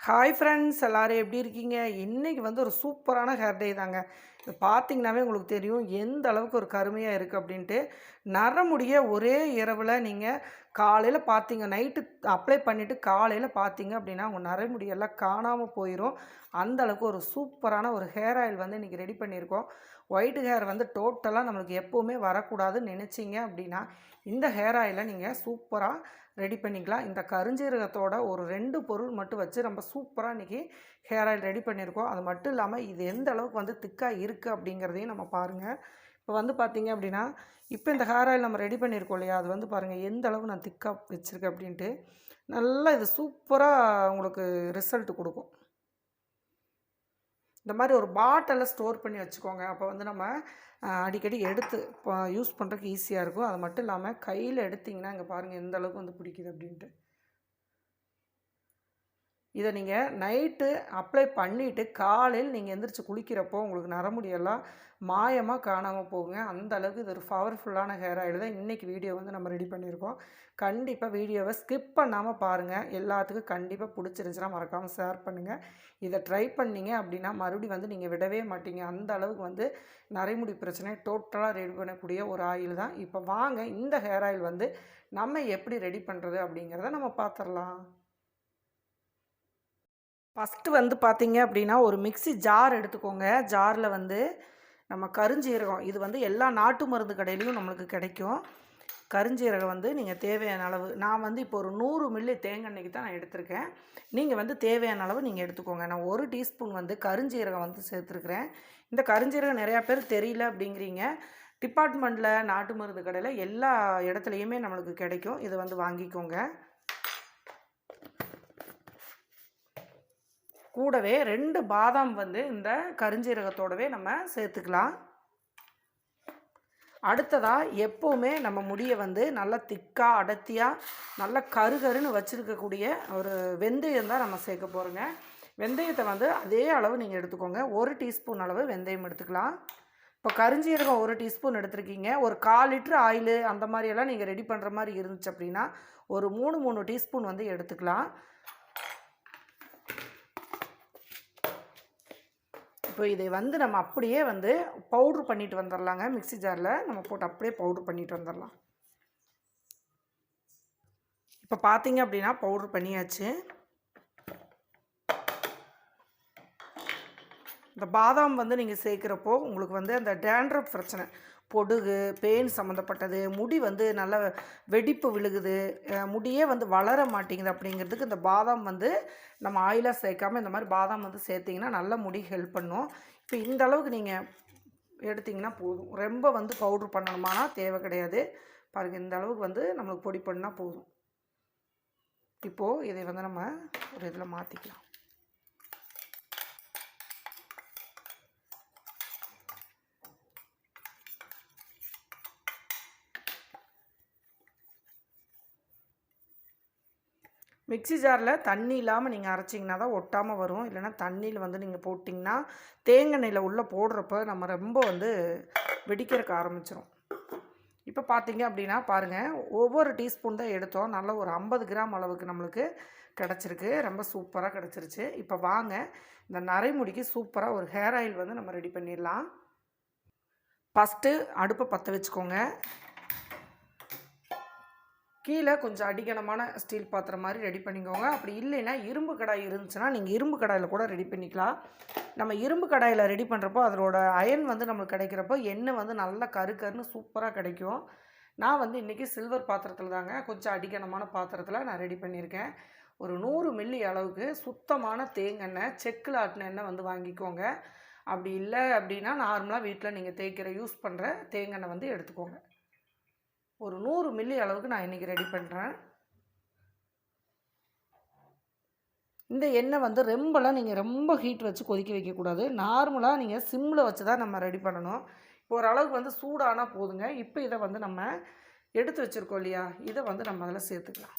Hi friends எல்லோரும் எப்படி இருக்கீங்க? இன்றைக்கி வந்து ஒரு சூப்பரான ஹேர் டே தாங்க. இது பார்த்திங்கனாவே உங்களுக்கு தெரியும் எந்த அளவுக்கு ஒரு கருமையாக இருக்குது அப்படின்ட்டு. நரமுடிய ஒரே இரவில் நீங்கள் காலையில் பார்த்தீங்க நைட்டு அப்ளை பண்ணிவிட்டு காலையில் பார்த்தீங்க அப்படின்னா உங்கள் நரமுடியெல்லாம் காணாமல் போயிடும் அந்த அளவுக்கு ஒரு சூப்பரான ஒரு ஹேர் ஆயில் வந்து இன்றைக்கி ரெடி பண்ணியிருக்கோம். ஒயிட் ஹேர் வந்து டோட்டலாக நம்மளுக்கு எப்போவுமே வரக்கூடாதுன்னு நினச்சிங்க அப்படின்னா இந்த ஹேர் ஆயிலை நீங்கள் சூப்பராக ரெடி பண்ணிக்கலாம் இந்த கருஞ்சீரகத்தோட ஒரு ரெண்டு பொருள் மட்டும் வச்சு நம்ம சூப்பராக இன்றைக்கி ஹேர் ஆயில் ரெடி பண்ணியிருக்கோம். அது மட்டும் இல்லாமல் இது எந்த அளவுக்கு வந்து திக்காக இருக்குது அப்படிங்கிறதையும் நம்ம பாருங்கள் இப்போ வந்து பார்த்திங்க அப்படின்னா இப்போ இந்த ஹேர் ஆயில் நம்ம ரெடி பண்ணியிருக்கோம் இல்லையா? அது வந்து பாருங்கள் எந்த அளவுக்கு நான் திக்காக வச்சுருக்கேன் அப்படின்ட்டு நல்லா இது சூப்பராக உங்களுக்கு ரிசல்ட் கொடுக்கும். இந்த மாதிரி ஒரு பாட்டிலில் ஸ்டோர் பண்ணி வச்சுக்கோங்க. அப்போ வந்து நம்ம அடிக்கடி எடுத்து யூஸ் பண்ணுறதுக்கு ஈஸியாக இருக்கும். அது மட்டும் இல்லாமல் கையில் எடுத்திங்கன்னா இங்கே பாருங்கள் எந்த அளவுக்கு வந்து பிடிக்குது அப்படின்ட்டு. இதை நீங்கள் நைட்டு அப்ளை பண்ணிவிட்டு காலையில் நீங்கள் எந்திரிச்சு குளிக்கிறப்போ உங்களுக்கு நரமுடியெல்லாம் மாயமாக காணாமல் போகுங்க. அந்த அளவுக்கு இது ஒரு பவர்ஃபுல்லான ஹேர் ஆயில் தான் இன்றைக்கி வீடியோ வந்து நம்ம ரெடி பண்ணியிருக்கோம். கண்டிப்பாக வீடியோவை ஸ்கிப் பண்ணாமல் பாருங்கள் எல்லாத்துக்கும் கண்டிப்பாக பிடிச்சிருந்துச்சுன்னா மறக்காமல் ஷேர் பண்ணுங்கள் இதை ட்ரை பண்ணீங்க அப்படின்னா மறுபடியும் வந்து நீங்கள் விடவே மாட்டீங்க. அந்த அளவுக்கு வந்து நரைமுடி பிரச்சனை டோட்டலாக ரெடி பண்ணக்கூடிய ஒரு ஆயில் தான். இப்போ வாங்க இந்த ஹேர் ஆயில் வந்து நம்ம எப்படி ரெடி பண்ணுறது அப்படிங்கிறத நம்ம பார்த்துடலாம். ஃபஸ்ட்டு வந்து பார்த்திங்க அப்படின்னா ஒரு மிக்ஸி ஜார் எடுத்துக்கோங்க. ஜாரில் வந்து நம்ம கருஞ்சீரகம் இது வந்து எல்லா நாட்டு மருந்து கடையிலையும் நம்மளுக்கு கிடைக்கும். கருஞ்சீரகம் வந்து நீங்கள் தேவையான அளவு நான் வந்து இப்போ ஒரு நூறு மில்லி தேங்காய்க்கு தான் நான் எடுத்திருக்கேன். நீங்கள் வந்து தேவையான அளவு நீங்கள் எடுத்துக்கோங்க. நான் ஒரு டீஸ்பூன் வந்து கருஞ்சீரகம் வந்து சேர்த்துருக்குறேன். இந்த கருஞ்சீரகம் நிறையா பேர் தெரியல அப்படிங்கிறீங்க. டிபார்ட்மெண்ட்டில் நாட்டு மருந்து கடையில் எல்லா இடத்துலையுமே நம்மளுக்கு கிடைக்கும். இதை வந்து வாங்கிக்கோங்க. கூடவே ரெண்டு பாதாம் வந்து இந்த கருஞ்சீரகத்தோடவே நம்ம சேர்த்துக்கலாம். அடுத்ததாக எப்போவுமே நம்ம முடியை வந்து நல்லா திக்காக அடர்த்தியாக நல்லா கருகருன்னு வச்சுருக்கக்கூடிய ஒரு வெந்தயம் தான் நம்ம சேர்க்க போகிறோங்க வெந்தயத்தை வந்து அதே அளவு நீங்கள் எடுத்துக்கோங்க. ஒரு டீஸ்பூன் அளவு வெந்தயம் எடுத்துக்கலாம். இப்போ கருஞ்சீரகம் ஒரு டீஸ்பூன் எடுத்துருக்கீங்க. ஒரு கால் லிட்ரு ஆயிலு அந்த மாதிரியெல்லாம் நீங்கள் ரெடி பண்ணுற மாதிரி இருந்துச்சு அப்படின்னா ஒரு மூணு மூணு டீஸ்பூன் வந்து எடுத்துக்கலாம். இப்போ இதை வந்து நம்ம அப்படியே வந்து பவுட்ரு பண்ணிட்டு வந்துடலாங்க மிக்ஸி ஜாரில் நம்ம போட்டு அப்படியே பவுட்ரு பண்ணிட்டு வந்துடலாம் இப்போ பார்த்தீங்க அப்படின்னா பவுட்ரு பண்ணியாச்சு. இந்த பாதாம் வந்து நீங்கள் சேர்க்குறப்போ உங்களுக்கு வந்து அந்த டேண்ட்ரப் பிரச்சனை. பொடுகு பெயின் சம்மந்தப்பட்டது முடி வந்து நல்ல வெடிப்பு விழுகுது முடியே வந்து வளர மாட்டேங்குது அப்படிங்கிறதுக்கு இந்த பாதாம் வந்து நம்ம ஆயிலாக சேர்க்காம இந்த மாதிரி பாதாம் வந்து சேர்த்திங்கன்னா நல்ல முடி ஹெல்ப் பண்ணும். இப்போ இந்த அளவுக்கு நீங்கள் எடுத்திங்கன்னா போதும். ரொம்ப வந்து பவுட்ரு பண்ணணுமானா தேவை கிடையாது. பாருங்கள் இந்த அளவுக்கு வந்து நம்மளுக்கு பொடி பண்ணால் போதும். இப்போது இதை வந்து நம்ம ஒரு இதில் மாற்றிக்கலாம் மிக்ஸி ஜாரில் தண்ணி இல்லாமல் நீங்கள் அரைச்சிங்கன்னா தான் ஒட்டாமல் வரும். இல்லைன்னா தண்ணியில் வந்து நீங்கள் போட்டிங்கன்னா தேங்காய் எண்ணெயில் உள்ளே போடுறப்ப நம்ம ரொம்ப வந்து வெடிக்கிறதுக்கு ஆரம்பிச்சிடும் இப்போ பார்த்தீங்க அப்படின்னா பாருங்கள் ஒவ்வொரு டீஸ்பூன் தான் எடுத்தோம். நல்ல ஒரு ஐம்பது கிராம் அளவுக்கு நம்மளுக்கு கிடச்சிருக்கு. ரொம்ப சூப்பராக கிடச்சிருச்சு. இப்போ வாங்க இந்த நரைமுடிக்கு சூப்பராக ஒரு ஹேர் ஆயில் வந்து நம்ம ரெடி பண்ணிடலாம். ஃபஸ்ட்டு அடுப்பை பற்ற வச்சுக்கோங்க. கீழே கொஞ்சம் அடிகனமான ஸ்டீல் பாத்திரம் மாதிரி ரெடி பண்ணிக்கோங்க. அப்படி இல்லைன்னா இரும்பு கடாய் இருந்துச்சுன்னா நீங்கள் இரும்பு கடாயில் கூட ரெடி பண்ணிக்கலாம். நம்ம இரும்பு கடாயில் ரெடி பண்ணுறப்போ அதோட அயன் வந்து நம்மளுக்கு கிடைக்கிறப்போ எண்ணெய் வந்து நல்லா கரு கருன்னு சூப்பராக கிடைக்கும். நான் வந்து இன்றைக்கி சில்வர் பாத்திரத்தில் தாங்க கொஞ்சம் அடிகனமான பாத்திரத்தில் நான் ரெடி பண்ணியிருக்கேன். ஒரு நூறு மில்லி அளவுக்கு சுத்தமான தேங்கெண்ணெய் செக்கில் ஆட்டின எண்ணெய் வந்து வாங்கிக்கோங்க. அப்படி இல்லை அப்படின்னா நார்மலாக வீட்டில் நீங்கள் தேய்க்கிற யூஸ் பண்ணுற தேங்கெண்ணெய் வந்து எடுத்துக்கோங்க. ஒரு நூறு மில்லி அளவுக்கு நான் இன்றைக்கி ரெடி பண்ணுறேன் இந்த எண்ணெய் வந்து ரொம்பலாம் நீங்கள் ரொம்ப ஹீட் வச்சு கொதிக்க வைக்கக்கூடாது. நார்மலாக நீங்கள் சிம்மில் வச்சு தான் நம்ம ரெடி பண்ணணும். இப்போ ஓரளவுக்கு வந்து சூடானால் போதுங்க. இப்போ இதை வந்து நம்ம எடுத்து வச்சுருக்கோம் இல்லையா? இதை வந்து நம்ம அதில் சேர்த்துக்கலாம்.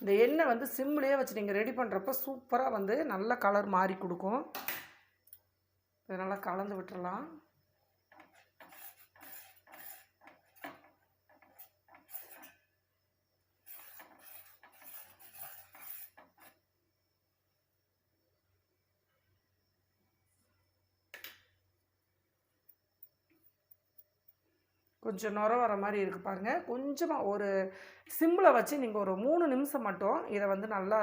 இந்த எண்ணெய் வந்து சிம்லேயே வச்சு நீங்கள் ரெடி பண்ணுறப்ப சூப்பராக வந்து நல்ல கலர் மாறி கொடுக்கும். இதை நல்லா கலந்து விட்டுறலாம். கொஞ்சம் நுர வர மாதிரி இருக்குது பாருங்கள் கொஞ்சமாக ஒரு சிம்மில் வச்சு நீங்கள் ஒரு மூணு நிமிஷம் மட்டும் இதை வந்து நல்லா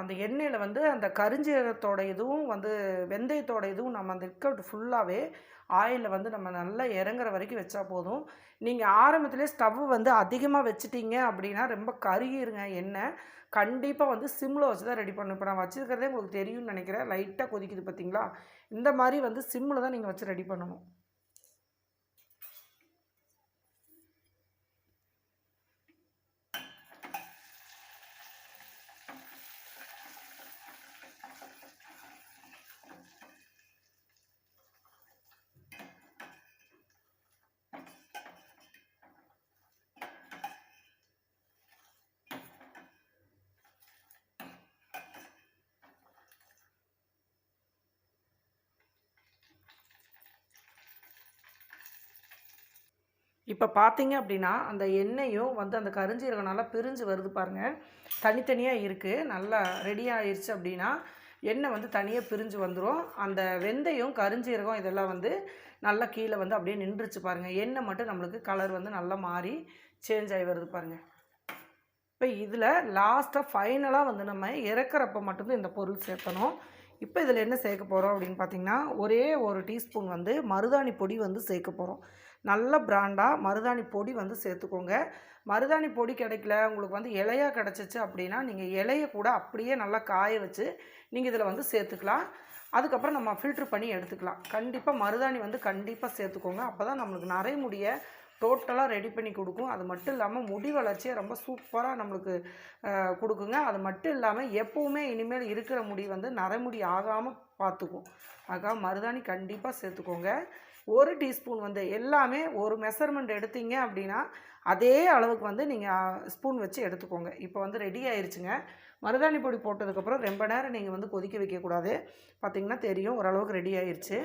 அந்த எண்ணெயில் வந்து அந்த கரிஞ்சீரகத்தோட இதுவும் வந்து வெந்தயத்தோட இதுவும் நம்ம அந்த இருக்க ஃபுல்லாகவே ஆயிலில் வந்து நம்ம நல்லா இறங்குற வரைக்கும் வச்சா போதும். நீங்கள் ஆரம்பத்திலே ஸ்டவ் வந்து அதிகமாக வச்சுட்டீங்க அப்படின்னா ரொம்ப கருகிருங்க எண்ணெய் கண்டிப்பாக வந்து சிம்மில் வச்சு தான் ரெடி பண்ணணும். இப்போ நான் வச்சுருக்கிறதே உங்களுக்கு தெரியும்னு நினைக்கிறேன். லைட்டாக கொதிக்குது பார்த்தீங்களா இந்த மாதிரி வந்து சிம்மில் தான் நீங்கள் வச்சு ரெடி பண்ணணும். இப்போ பார்த்தீங்க அப்படின்னா அந்த எண்ணெயும் வந்து அந்த கருஞ்சீரகம் நல்லா பிரிஞ்சு வருது பாருங்கள் தனித்தனியாக இருக்குது நல்லா ரெடி ஆயிடுச்சு அப்படின்னா எண்ணெய் வந்து தனியாக பிரிஞ்சு வந்துடும் அந்த வெந்தயம் கருஞ்சீரகம் இதெல்லாம் வந்து நல்லா கீழே வந்து அப்படியே நின்றுச்சு பாருங்கள் எண்ணெய் மட்டும் நம்மளுக்கு கலர் வந்து நல்லா மாறி சேஞ்ச் ஆகி வருது பாருங்கள் இப்போ இதில் லாஸ்ட்டாக ஃபைனலாக வந்து நம்ம இறக்குறப்ப மட்டும்தான் இந்த பொருள் சேர்த்தணும். இப்போ இதில் என்ன சேர்க்க போகிறோம் அப்படின்னு பார்த்தீங்கன்னா ஒரே ஒரு டீஸ்பூன் வந்து மருதாணி பொடி வந்து சேர்க்க போகிறோம் நல்ல பிராண்டாக மருதாணி பொடி வந்து சேர்த்துக்கோங்க. மருதாணி பொடி கிடைக்கல உங்களுக்கு வந்து இலையாக கிடச்சிச்சு அப்படின்னா நீங்கள் இலையை கூட அப்படியே நல்லா காய வச்சு நீங்கள் இதில் வந்து சேர்த்துக்கலாம். அதுக்கப்புறம் நம்ம ஃபில்ட்ரு பண்ணி எடுத்துக்கலாம். கண்டிப்பாக மருதாணி வந்து கண்டிப்பாக சேர்த்துக்கோங்க. அப்போ தான் நம்மளுக்கு நரைமுடிய டோட்டலாக ரெடி பண்ணி கொடுக்கும். அது மட்டும் இல்லாமல் முடி வளர்ச்சியை ரொம்ப சூப்பராக நம்மளுக்கு கொடுக்குங்க. அது மட்டும் இல்லாமல் எப்போவுமே இனிமேல் இருக்கிற முடி வந்து நரைமுடி ஆகாமல் பார்த்துக்கும். ஆக மருதாணி கண்டிப்பாக சேர்த்துக்கோங்க. ஒரு டீஸ்பூன் வந்து எல்லாமே ஒரு மெஷர்மெண்ட் எடுத்தீங்க அப்படின்னா அதே அளவுக்கு வந்து நீங்கள் ஸ்பூன் வச்சு எடுத்துக்கோங்க. இப்போ வந்து ரெடி ஆயிடுச்சுங்க மருதாணி பொடி போட்டதுக்கப்புறம் ரொம்ப நேரம் நீங்கள் வந்து கொதிக்க வைக்கக்கூடாது. பார்த்திங்கன்னா தெரியும் ஓரளவுக்கு ரெடி ஆயிடுச்சு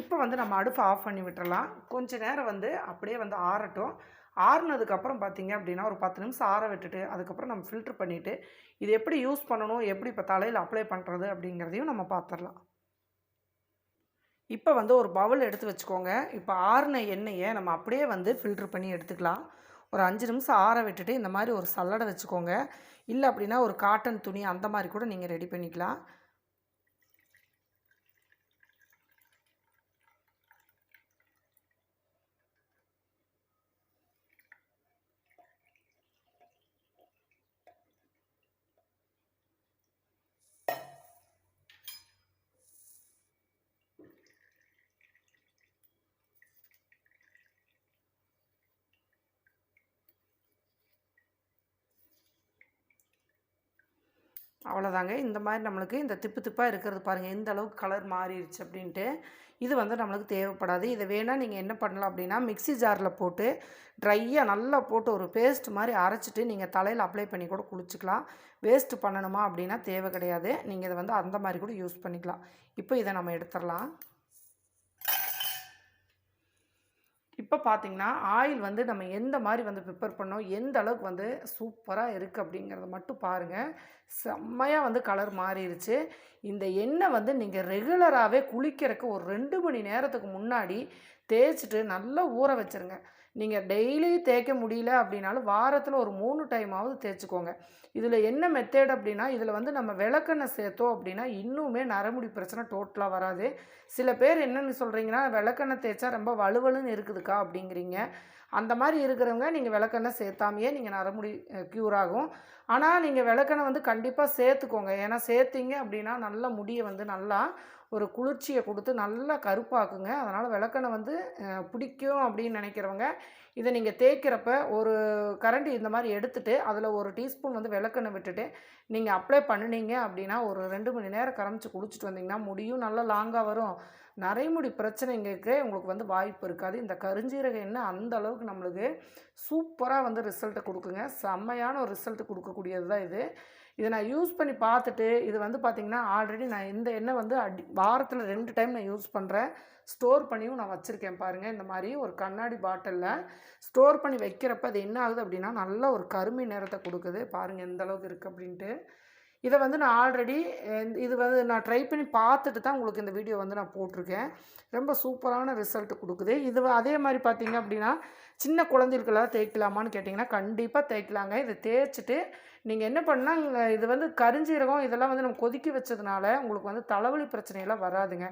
இப்போ வந்து நம்ம அடுப்பை ஆஃப் பண்ணி விட்டுறலாம். கொஞ்ச நேரம் வந்து அப்படியே வந்து ஆறட்டும். ஆறுனதுக்கப்புறம் பார்த்தீங்க அப்படின்னா ஒரு பத்து நிமிஷம் ஆற விட்டுட்டு அதுக்கப்புறம் நம்ம ஃபில்ட்ரு பண்ணிவிட்டு இது எப்படி யூஸ் பண்ணணும் எப்படி இப்போ தலையில் அப்ளை பண்ணுறது அப்படிங்கிறதையும் நம்ம பார்த்துடலாம் இப்போ வந்து ஒரு பவுல் எடுத்து வச்சுக்கோங்க. இப்போ ஆறுன எண்ணெயை நம்ம அப்படியே வந்து ஃபில்ட்ரு பண்ணி எடுத்துக்கலாம். ஒரு அஞ்சு நிமிஷம் ஆற விட்டுட்டு இந்த மாதிரி ஒரு சல்லடை வச்சுக்கோங்க. இல்லை அப்படின்னா ஒரு காட்டன் துணி அந்த மாதிரி கூட நீங்கள் ரெடி பண்ணிக்கலாம். அவ்வளோதாங்க. இந்த மாதிரி நம்மளுக்கு இந்த திப்பு திப்பாக இருக்கிறது பாருங்கள் எந்த அளவுக்கு கலர் மாறிடுச்சு அப்படின்ட்டு இது வந்து நம்மளுக்கு தேவைப்படாது. இதை வேணால் நீங்கள் என்ன பண்ணலாம் அப்படின்னா மிக்ஸி ஜாரில் போட்டு ட்ரையாக நல்லா போட்டு ஒரு பேஸ்ட் மாதிரி அரைச்சிட்டு நீங்கள் தலையில் அப்ளை பண்ணி கூட குளிச்சுக்கலாம். வேஸ்ட் பண்ணணுமா அப்படின்னா தேவை கிடையாது. நீங்கள் இதை வந்து அந்த மாதிரி கூட யூஸ் பண்ணிக்கலாம். இப்போ இதை நம்ம எடுத்துடலாம். இப்போ பார்த்தீங்கன்னா ஆயில் வந்து நம்ம எந்த மாதிரி வந்து ப்ரிப்பேர் பண்ணோம் எந்த அளவுக்கு வந்து சூப்பராக இருக்குது அப்படிங்கிறத மட்டும் பாருங்கள் செம்மையாக வந்து கலர் மாறிடுச்சு இந்த எண்ணெய் வந்து நீங்கள் ரெகுலராகவே குளிக்கிறதுக்கு ஒரு ரெண்டு மணி நேரத்துக்கு முன்னாடி தேய்ச்சிட்டு நல்லா ஊற வச்சுருங்க. நீங்கள் டெய்லி தேய்க்க முடியல அப்படின்னாலும் வாரத்தில் ஒரு மூணு டைமாவது தேய்ச்சிக்கோங்க. இதில் என்ன மெத்தேட் அப்படின்னா இதில் வந்து நம்ம விளக்கெண்ணெய் சேர்த்தோம் அப்படின்னா இன்னுமே நரமுடி பிரச்சனை டோட்டலாக வராது. சில பேர் என்னென்னு சொல்கிறீங்கன்னா விளக்கெண்ணெய் தேய்ச்சா ரொம்ப வலுவலுன்னு இருக்குதுக்கா அப்படிங்கிறீங்க. அந்த மாதிரி இருக்கிறவங்க நீங்கள் விளக்கெண்ணெய் சேர்த்தாமையே நீங்கள் நரமுடி க்யூர் ஆகும். ஆனால் நீங்கள் விளக்கெண்ணெய் வந்து கண்டிப்பாக சேர்த்துக்கோங்க. ஏன்னா சேர்த்திங்க அப்படின்னா நல்ல முடியை வந்து நல்லா ஒரு குளிர்ச்சியை கொடுத்து நல்லா கருப்பாக்குங்க. அதனால் விளக்கெண்ணெய் வந்து பிடிக்கும் அப்படின்னு நினைக்கிறவங்க இதை நீங்கள் தேய்க்கிறப்ப ஒரு கரண்டி இந்த மாதிரி எடுத்துகிட்டு அதில் ஒரு டீஸ்பூன் வந்து விளக்கெண்ணெய் விட்டுட்டு நீங்கள் அப்ளை பண்ணினீங்க அப்படின்னா ஒரு ரெண்டு மணி நேரம் கரமிச்சு குளிச்சுட்டு வந்தீங்கன்னா முடியும். நல்லா லாங்காக வரும். நரைமுடி பிரச்சனைங்களுக்கு உங்களுக்கு வந்து வாய்ப்பு இருக்காது. இந்த கருஞ்சீரக எண்ணெய் அந்த அளவுக்கு நம்மளுக்கு சூப்பராக வந்து ரிசல்ட்டை கொடுக்குங்க. செம்மையான ஒரு ரிசல்ட் கொடுக்கக்கூடியது தான் இது. இதை நான் யூஸ் பண்ணி பார்த்துட்டு இது வந்து பார்த்திங்கன்னா ஆல்ரெடி நான் இந்த எண்ணெய் வந்து அடி வாரத்தில் ரெண்டு டைம் நான் யூஸ் பண்ணுறேன் ஸ்டோர் பண்ணியும் நான் வச்சுருக்கேன் பாருங்கள் இந்த மாதிரி ஒரு கண்ணாடி பாட்டிலில் ஸ்டோர் பண்ணி வைக்கிறப்ப அது என்ன ஆகுது அப்படின்னா நல்ல ஒரு கருமை நிறத்தை கொடுக்குது. பாருங்கள் எந்த அளவுக்கு இருக்குது அப்படின்ட்டு. இதை வந்து நான் ஆல்ரெடி இது வந்து நான் ட்ரை பண்ணி பார்த்துட்டு தான் உங்களுக்கு இந்த வீடியோ வந்து நான் போட்டிருக்கேன். ரொம்ப சூப்பரான ரிசல்ட் கொடுக்குது. இது அதே மாதிரி பார்த்தீங்க அப்படின்னா சின்ன குழந்தைகளுக்கெல்லாம் தேய்க்கலாமான்னு கேட்டிங்கன்னா கண்டிப்பாக தேய்க்கலாங்க. இதை தேய்ச்சிட்டு நீங்கள் என்ன பண்ணால் இது வந்து கரிஞ்சீரகம் இதெல்லாம் வந்து நம்ம கொதிக்க வச்சதுனால உங்களுக்கு வந்து தலைவலி பிரச்சனையெல்லாம் வராதுங்க.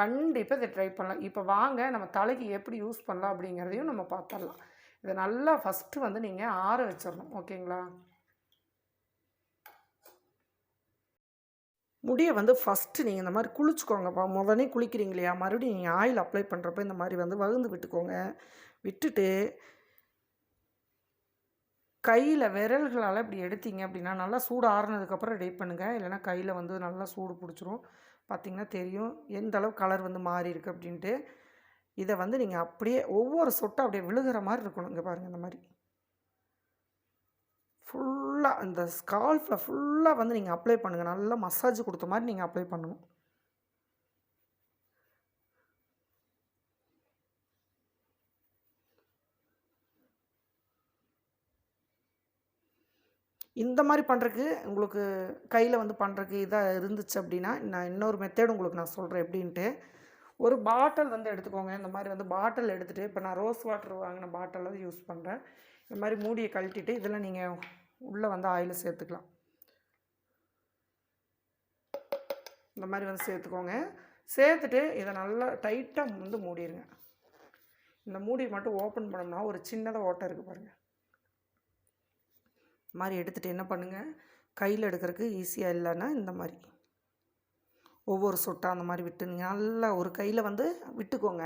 கண்டிப்பாக இதை ட்ரை பண்ணலாம். இப்போ வாங்க நம்ம தலைக்கு எப்படி யூஸ் பண்ணலாம் அப்படிங்கிறதையும் நம்ம பார்த்துடலாம். இதை நல்லா ஃபஸ்ட்டு வந்து நீங்கள் ஆற வச்சிடணும். ஓகேங்களா? முடியை வந்து ஃபஸ்ட்டு நீங்கள் இந்த மாதிரி குளிச்சுக்கோங்கப்பா முதனே குளிக்கிறீங்க இல்லையா மறுபடியும் நீங்கள் ஆயில் அப்ளை பண்ணுறப்ப இந்த மாதிரி வந்து வகுந்து விட்டுக்கோங்க. விட்டுட்டு கையில் விரல்களால் இப்படி எடுத்தீங்க அப்படின்னா நல்லா சூடு ஆறுனதுக்கப்புறம் ரெடி பண்ணுங்கள் இல்லைன்னா கையில் வந்து நல்லா சூடு பிடிச்சிரும். பார்த்தீங்கன்னா தெரியும். எந்த அளவு கலர் வந்து மாறி இருக்குது அப்படின்ட்டு. இதை வந்து நீங்கள் அப்படியே ஒவ்வொரு சொட்டும் அப்படியே விழுகிற மாதிரி இருக்கணும். இங்கே பாருங்கள் இந்த மாதிரி. ஃபுல் ஃபுல்லாக இந்த ஸ்கால்ஃபில் ஃபுல்லாக வந்து நீங்கள் அப்ளை பண்ணுங்கள் நல்லா மசாஜ் கொடுத்த மாதிரி நீங்கள் அப்ளை பண்ணணும். இந்த மாதிரி பண்ணுறக்கு உங்களுக்கு கையில் வந்து பண்ணுறக்கு இதாக இருந்துச்சு அப்படின்னா நான் இன்னொரு மெத்தேடு உங்களுக்கு நான் சொல்கிறேன் எப்படின்ட்டு. ஒரு பாட்டில் வந்து எடுத்துக்கோங்க. இந்த மாதிரி வந்து பாட்டில் எடுத்துகிட்டு இப்போ நான் ரோஸ் வாட்டர் வாங்கின பாட்டில் தான் யூஸ் பண்ணுறேன் இந்த மாதிரி மூடியை கழட்டிட்டு இதெல்லாம் நீங்கள் உள்ளே வந்து ஆயில் சேர்த்துக்கலாம். இந்த மாதிரி வந்து சேர்த்துக்கோங்க. சேர்த்துட்டு இதை நல்லா டைட்டாக வந்து மூடிடுங்க இந்த மூடி மட்டும் ஓப்பன் பண்ணோம்னா ஒரு சின்னதாக ஓட்டை இருக்குது பாருங்கள் இந்த மாதிரி எடுத்துகிட்டு என்ன பண்ணுங்கள் கையில் எடுக்கிறதுக்கு ஈஸியாக இல்லைன்னா இந்த மாதிரி. ஒவ்வொரு சொட்டாக அந்த மாதிரி விட்டு நீங்கள் நல்லா ஒரு கையில் வந்து விட்டுக்கோங்க.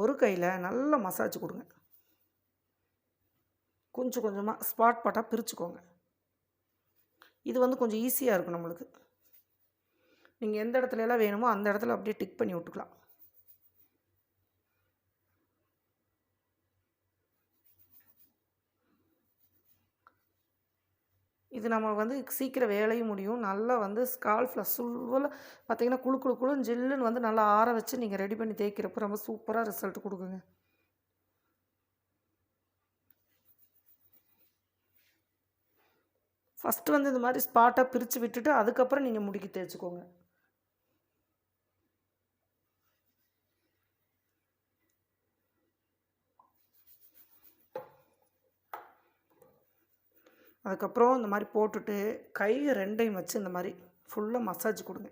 ஒரு கையில் நல்லா மசாஜ் கொடுங்க. கொஞ்சம் கொஞ்சமாக ஸ்பாட் பாட்டாக பிரிச்சுக்கோங்க. இது வந்து கொஞ்சம் ஈஸியாக இருக்கும் நம்மளுக்கு. நீங்கள் எந்த இடத்துல எல்லாம் வேணுமோ அந்த இடத்துல அப்படியே டிக் பண்ணி விட்டுக்கலாம். இது நம்ம வந்து சீக்கிரம் வேலையும் முடியும். நல்லா வந்து ஸ்கால்ஃபில் சுல்வல பார்த்தீங்கன்னா குழு குளு குழு ஜில்லுன்னு வந்து நல்லா ஆற வச்சு நீங்கள் ரெடி பண்ணி தேய்க்கிறப்ப ரொம்ப சூப்பராக ரிசல்ட் கொடுக்குங்க. ஃபஸ்ட்டு வந்து இந்த மாதிரி ஸ்பாட்டாக பிரித்து விட்டுட்டு அதுக்கப்புறம் நீங்கள் முடிக்கி தேய்ச்சிக்கோங்க. அதுக்கப்புறம் இந்த மாதிரி போட்டுட்டு கை ரெண்டையும் வச்சு இந்த மாதிரி ஃபுல்லாக மசாஜ் கொடுங்க.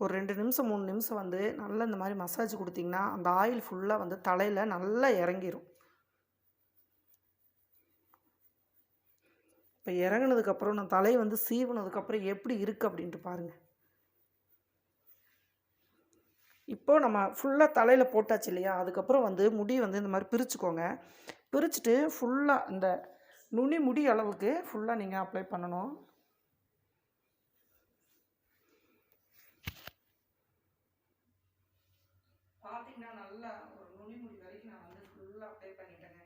ஒரு ரெண்டு நிமிஷம் மூணு நிமிஷம் வந்து நல்லா இந்த மாதிரி மசாஜ் கொடுத்தீங்கன்னா அந்த ஆயில் ஃபுல்லாக வந்து தலையில் நல்லா இறங்கிடும் இப்போ இறங்குனதுக்கப்புறம் நான் தலையை வந்து சீவுனதுக்கப்புறம் எப்படி இருக்குது அப்படின்ட்டு பாருங்கள் இப்போ நம்ம ஃபுல்லாக தலையில் போட்டாச்சு இல்லையா? அதுக்கப்புறம் வந்து முடி வந்து இந்த மாதிரி பிரிச்சுக்கோங்க. பிரிச்சுட்டு ஃபுல்லாக இந்த நுனி முடி அளவுக்கு ஃபுல்லாக நீங்கள் அப்ளை பண்ணணும் பார்த்தீங்கன்னா நல்லா ஒரு நுனி முடி வரைக்கும் நான் வந்து ஃபுல்லாக அப்ளை பண்ணிட்டேங்க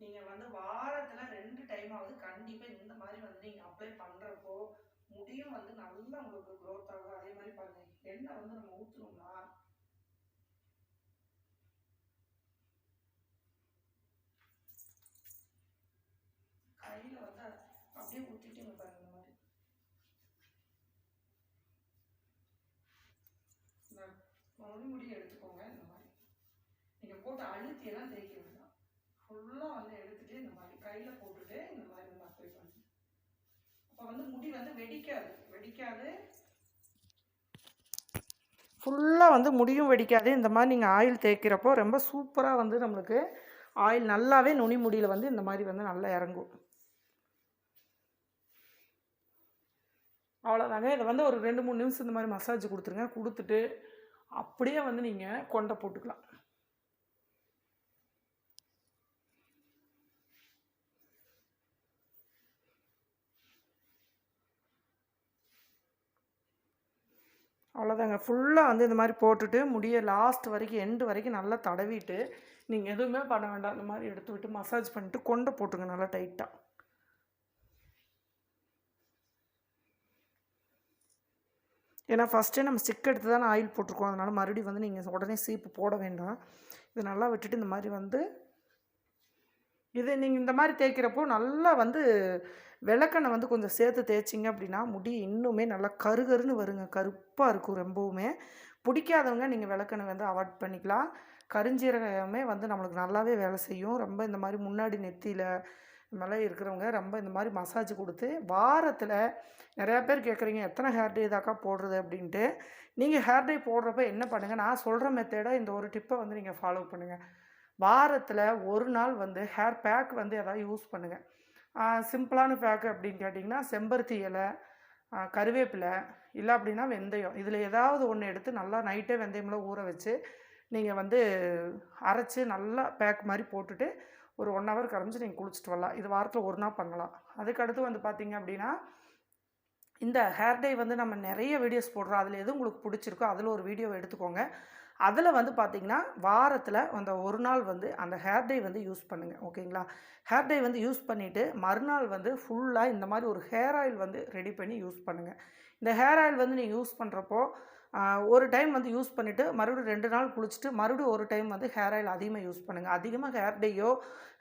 நீங்கள் வந்து வாரத்தில் ரெண்டு டைமாவது கண்டிப்பாக இந்த மாதிரி வந்து நீங்கள் அப்ளை பண்ணுறப்போ முடியும் வந்து நல்லா உங்களுக்கு க்ரோத் ஆகும் அதே மாதிரி பாருங்கள் எண்ணெய் வந்து நம்ம ஊற்றுனோம்னா கையில் வந்து அப்படியே ஊற்றிட்டு பாருங்க இந்த மாதிரி. இந்த எடுத்துக்கோங்க இந்த மாதிரி. நீங்கள் போட்டு அழுத்தி எல்லாம் தேய்க்க ஃபுல்லாக வந்து எடுத்துட்டு இந்த மாதிரி கையில் போட்டுட்டு இந்த மாதிரி வந்து அப்ளை பண்ணுங்க. அப்போ வந்து முடி வந்து வெடிக்காது. வெடிக்காது. ஃபுல்லாக வந்து முடியும் வெடிக்காது. இந்த மாதிரி நீங்கள் ஆயில் தேய்க்கிறப்போ ரொம்ப சூப்பராக வந்து நம்மளுக்கு ஆயில் நல்லாவே நுனி முடியில் வந்து இந்த மாதிரி வந்து நல்லா இறங்கும். அவ்வளோதாங்க இதை வந்து ஒரு ரெண்டு மூணு நிமிஷம் இந்த மாதிரி மசாஜ் கொடுத்துருங்க. கொடுத்துட்டு அப்படியே வந்து நீங்கள் கொண்டை போட்டுக்கலாம். அவ்வளோதாங்க ஃபுல்லாக வந்து இந்த மாதிரி போட்டுட்டு முடிய லாஸ்ட் வரைக்கும் எண்டு வரைக்கும் நல்லா தடவிட்டு நீங்கள் எதுவுமே பண்ண வேண்டாம். இந்த மாதிரி எடுத்து விட்டு மசாஜ் பண்ணிட்டு கொண்டை போட்டுங்க நல்லா டைட்டாக ஏன்னா ஃபஸ்ட்டே நம்ம ஸ்டிக் எடுத்து தான் ஆயில் போட்டிருக்கோம். அதனால் மறுபடியும் வந்து நீங்கள் உடனே சீப்பு போட வேண்டாம். இது நல்லா விட்டுட்டு இந்த மாதிரி வந்து இது நீங்கள் இந்த மாதிரி தேய்க்கிறப்போ நல்லா வந்து விளக்கெண்ணெய் வந்து கொஞ்சம் சேர்த்து தேய்ச்சிங்க அப்படின்னா முடி இன்னுமே நல்லா கருகருன்னு வருங்க. கருப்பாக இருக்கும் ரொம்பவுமே. பிடிக்காதவங்க நீங்கள் விளக்கெண்ணெய் வந்து அவாய்ட் பண்ணிக்கலாம். கருஞ்சீரகமே வந்து நம்மளுக்கு நல்லாவே வேலை செய்யும். ரொம்ப இந்த மாதிரி முன்னாடி நெத்தியில் மேலே இருக்கிறவங்க ரொம்ப இந்த மாதிரி மசாஜ் கொடுத்து வாரத்தில் நிறையா பேர் கேட்குறீங்க எத்தனை ஹேர் டே தாக்கா போடுறது? அப்படின்ட்டு. நீங்கள் ஹேர் டே போடுறப்ப என்ன பண்ணுங்கள் நான் சொல்கிற மெத்தேடாக இந்த ஒரு டிப்பை வந்து நீங்கள் ஃபாலோ பண்ணுங்கள் வாரத்தில் ஒரு நாள் வந்து ஹேர் பேக் வந்து எதாவது யூஸ் பண்ணுங்கள் சிம்பிளான பேக்கு அப்படின்னு கேட்டிங்கன்னா செம்பருத்தி இலை கருவேப்பிலை இல்லை அப்படின்னா வெந்தயம். இதில் ஏதாவது ஒன்று எடுத்து நல்லா நைட்டே வெந்தயம்லாம் ஊற வச்சு நீங்கள் வந்து அரைச்சி நல்லா பேக் மாதிரி போட்டுட்டு ஒரு ஒன் ஹவர் கரைஞ்சி நீங்கள் குளிச்சுட்டு வரலாம். இது வாரத்தில் ஒரு நாள் பண்ணலாம். அதுக்கடுத்து வந்து பார்த்திங்க அப்படின்னா இந்த ஹேர் டே வந்து நம்ம நிறைய வீடியோஸ் போடுறோம். அதில் எது உங்களுக்கு பிடிச்சிருக்கோ அதில் ஒரு வீடியோ எடுத்துக்கோங்க. அதில் வந்து பார்த்திங்கன்னா வாரத்தில் அந்த ஒரு நாள் வந்து அந்த ஹேர் டே வந்து யூஸ் பண்ணுங்கள் ஓகேங்களா? ஹேர் டே வந்து யூஸ் பண்ணிவிட்டு மறுநாள் வந்து ஃபுல்லாக இந்த மாதிரி ஒரு ஹேர் ஆயில் வந்து ரெடி பண்ணி யூஸ் பண்ணுங்கள் இந்த ஹேர் ஆயில் வந்து நீங்கள் யூஸ் பண்ணுறப்போ ஒரு டைம் வந்து யூஸ் பண்ணிவிட்டு மறுபடியும் ரெண்டு நாள் குளிச்சுட்டு மறுபடியும் ஒரு டைம் வந்து ஹேர் ஆயில் அதிகமாக யூஸ் பண்ணுங்கள் அதிகமாக ஹேர் டேயோ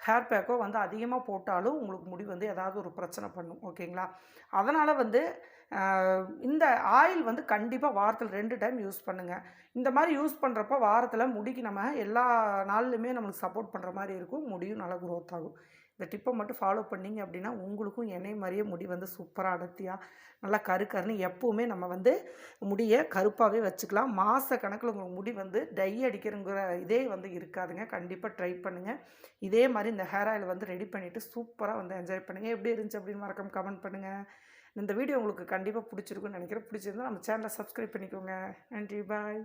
ஹேர் பேக்கோ வந்து அதிகமாக போட்டாலும் உங்களுக்கு முடி வந்து ஏதாவது ஒரு பிரச்சனை பண்ணும். ஓகேங்களா அதனால் வந்து இந்த ஆயில் வந்து கண்டிப்பாக வாரத்தில் ரெண்டு டைம் யூஸ் பண்ணுங்கள் இந்த மாதிரி யூஸ் பண்ணுறப்ப வாரத்தில் முடிக்கு நம்ம எல்லா நாள்லையுமே நம்மளுக்கு சப்போர்ட் பண்ணுற மாதிரி இருக்கும். முடியும் நல்லா க்ரோத் ஆகும். இந்த டிப்பை மட்டும் ஃபாலோ பண்ணீங்க அப்படின்னா உங்களுக்கும் என்னை மாதிரியே முடி வந்து சூப்பராக அடர்த்தியாக நல்லா கரு கருன்னு எப்போவுமே நம்ம வந்து முடியை கருப்பாகவே வச்சுக்கலாம். மாத கணக்கில் உங்கள் முடி வந்து டை அடிக்கிறங்கிற இதே வந்து இருக்காதுங்க. கண்டிப்பாக ட்ரை பண்ணுங்கள் இதே மாதிரி இந்த ஹேர் ஆயில் வந்து ரெடி பண்ணிவிட்டு சூப்பராக வந்து என்ஜாய் பண்ணுங்கள் எப்படி இருந்துச்சு அப்படின்னு மறக்காம கமெண்ட் பண்ணுங்கள் இந்த வீடியோ உங்களுக்கு கண்டிப்பாக பிடிச்சிருக்குன்னு நினைக்கிறேன். பிடிச்சிருந்தா நம்ம சேனலை சப்ஸ்கிரைப் பண்ணிக்கோங்க. நன்றி பாய்